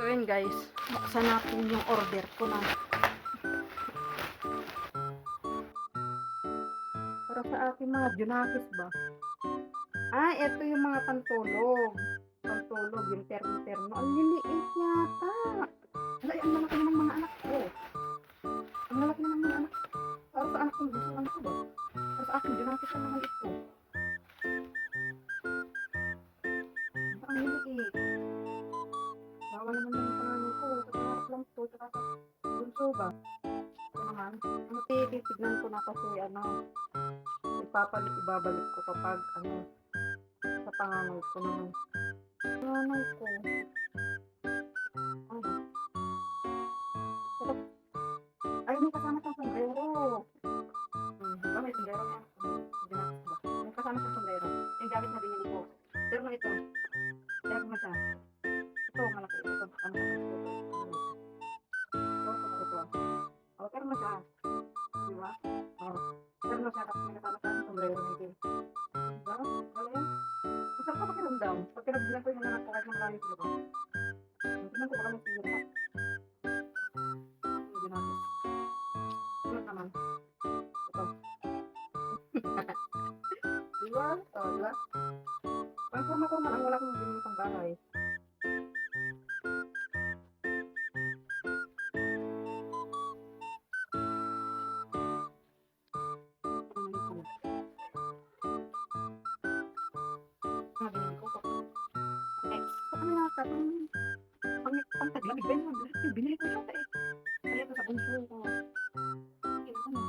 So yun guys, buksan natin yung order ko na. Para sa ating mga junakis ba? Ah, ito yung mga pantulog. Pantulog, yung termo-termo. Ang liliit yata. Wala, ang lalaki na ng mga anak ko. Ang lalaki na ng mga anak. Para sa anak ko, gusto lang ko ba? Para sa akin, junakis ang mga ito. Bunso ba? Naman. Titignan ko na kasi ano. Ipapalit, ibabalik ko kapag ano. Sa panganay ko naman. Panganay ko. Diba? O, diba? Ang forma-forma lang, wala akong binili ano na ka? Pang, pang, pang taglamig ba yun? Eh, Binili ko siya eh. Kaya ito sa bunso ko. Eh, ano?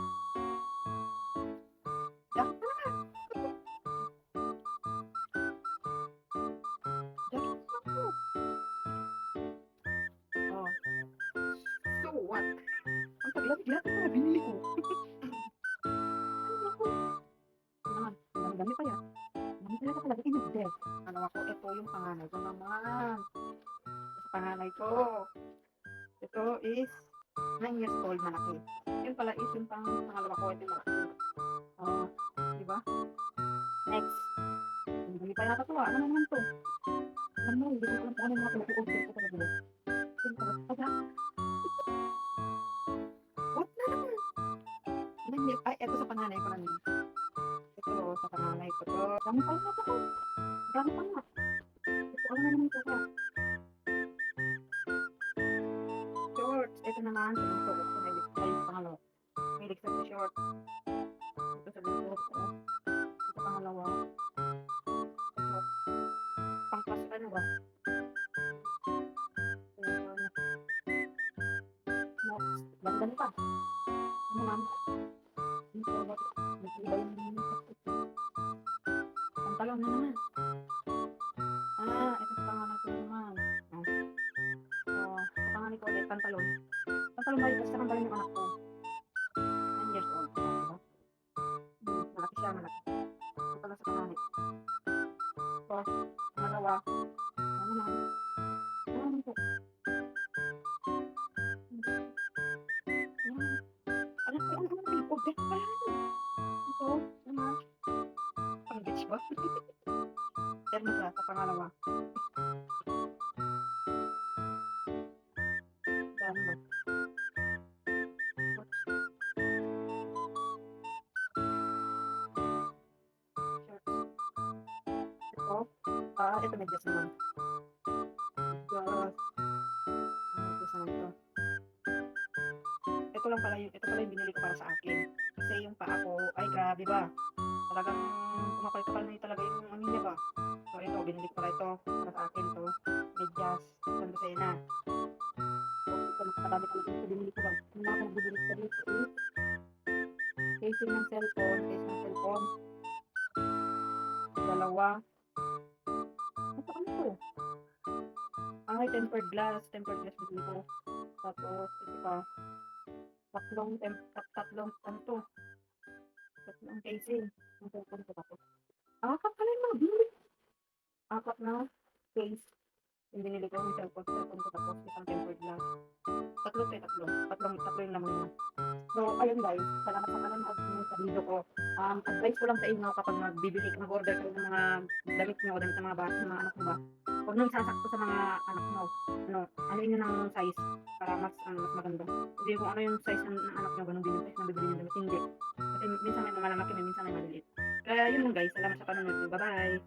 Jacket na na. Jacket na po. Oh. So what? Ang taglamig lahat ito na binili ko. In-order. Ano ako, ito yung panganay ko naman. Panganay ko. Ito is 9 years old malaki. Yun pala is yung pang pangalawa ko. Ito yung malaki. Oh, di ba? Next. Hindi pa to ah. Ano naman to? Alam mo, hindi ko alam kung ano yung mga pinag-order ko talaga. Yun pala. Aga. What na naman? Ay, ito sa panganay ko lang. Ko to. Dami pa yun ako. Dami pa nga. Ito, na naman ito ka? Shorts. Ito naman. Ito, ito, ito, ito, ito, ito, pangalawa. Milig sa sa short. Ito sa dito. Ito, ito pangalawa. Ito. Pangpas, ano ba? Ito, Next. Ganda pa. Pantalon. Pantalon ba ito? Sa pantalon yung anak ko. 9 years old. Ah, diba? Hmm, malaki siya, malaki. Ito sa ko. So, pangalawa. Ano naman? Ano po? Hmm. Ano po? Ano? Order pa yan. Ito, naman. Pang beach ba? Termo siya sa pangalawa. Ito. Ah, ito medyas naman. Medyas. Ah, medyas naman ito. Ito lang pala yung, ito pala yung binili ko para sa akin. Kasi yung paa ko, ay grabe ba? Talagang kumakal-kapal na yung talaga yung ano niya ba? So ito, binili ko pala ito. Para sa akin to. Medyas. San Lucena. So ito, nakakadami ko ito binili ko ba? Yung mga akong binili ko dito is casing ng cellphone, case ng cellphone. Dalawa. Ay, tempered glass. Tempered glass ko. Tapos, ito pa. Tatlong, tem tat tatlong, ano to? Tatlong casing. Ang cellphone ko tapos. Apat pala yung mga binili. Apat na case. Yung binili ko yung cellphone, cellphone ko tapos isang tempered glass. Tatlo to eh, tatlo. Tatlong, tatlo yung laman na. So, ayun guys, salamat sa manonood niyo sa video ko. Um, advice ko lang sa inyo kapag magbibili, mag-order kayo ng mga damit niyo o damit ng mga bata, ng mga anak mo ba, Huwag nyo isasakto sa mga anak mo. Ano, anuin nyo ng size para mas, ano, mas maganda. Hindi kung ano yung size ng, ng anak nyo, ganun din yung size ng bibili nyo damit. Hindi. Kasi minsan may malalaki, minsan may maliliit. Kaya yun lang guys. Salamat sa panonood nyo. Bye-bye.